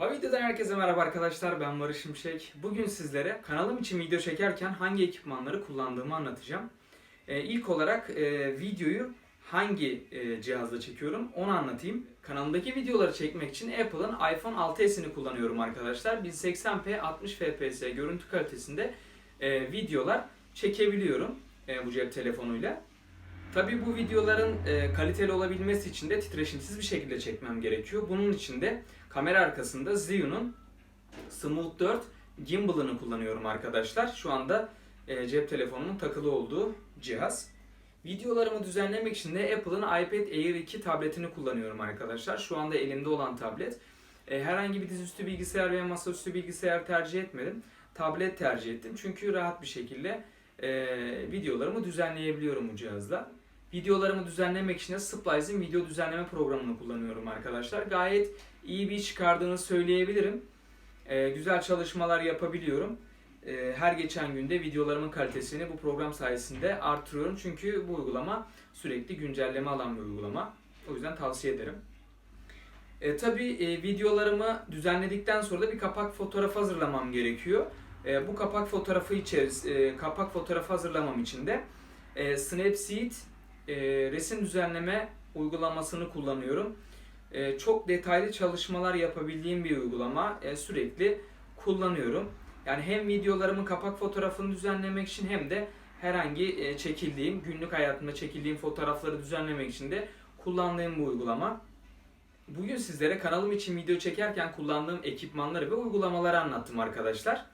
Kısa videodan herkese merhaba arkadaşlar ben Barış Şimşek. Bugün sizlere kanalım için video çekerken hangi ekipmanları kullandığımı anlatacağım. Ee, ilk olarak e, videoyu hangi e, cihazla çekiyorum onu anlatayım. Kanalımdaki videoları çekmek için Apple'ın iPhone 6s'ini kullanıyorum arkadaşlar. 1080p 60 fps görüntü kalitesinde e, videolar çekebiliyorum e, bu cep telefonuyla. Tabii bu videoların e, kaliteli olabilmesi için de titreşimsiz bir şekilde çekmem gerekiyor. Bunun için de kamera arkasında Zhiyun'un Smooth 4 gimbal'ını kullanıyorum arkadaşlar. Şu anda e, cep telefonumun takılı olduğu cihaz. Videolarımı düzenlemek için de Apple'ın iPad Air 2 tabletini kullanıyorum arkadaşlar. Şu anda elimde olan tablet. E, herhangi bir dizüstü bilgisayar veya masaüstü bilgisayar tercih etmedim. Tablet tercih ettim çünkü rahat bir şekilde e, videolarımı düzenleyebiliyorum bu cihazla. Videolarımı düzenlemek için de Splice'in video düzenleme programını kullanıyorum arkadaşlar. Gayet iyi bir çıkardığını söyleyebilirim. Ee, güzel çalışmalar yapabiliyorum. Ee, her geçen günde videolarımın kalitesini bu program sayesinde artırıyorum. Çünkü bu uygulama sürekli güncelleme alan bir uygulama. O yüzden tavsiye ederim. E, tabii e, videolarımı düzenledikten sonra da bir kapak fotoğrafı hazırlamam gerekiyor. E, bu kapak fotoğrafı içeris e, kapak fotoğrafı hazırlamam için de e, Snapseed e, resim düzenleme uygulamasını kullanıyorum. E, çok detaylı çalışmalar yapabildiğim bir uygulama. E, sürekli kullanıyorum. Yani hem videolarımın kapak fotoğrafını düzenlemek için hem de herhangi e, çekildiğim, günlük hayatımda çekildiğim fotoğrafları düzenlemek için de kullandığım bu uygulama. Bugün sizlere kanalım için video çekerken kullandığım ekipmanları ve uygulamaları anlattım arkadaşlar.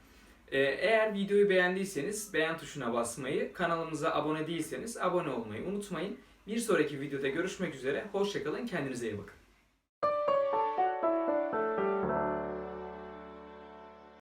Ee, Eğer videoyu beğendiyseniz beğen tuşuna basmayı, kanalımıza abone değilseniz abone olmayı unutmayın. Bir sonraki videoda görüşmek üzere. Hoşçakalın, kendinize iyi bakın.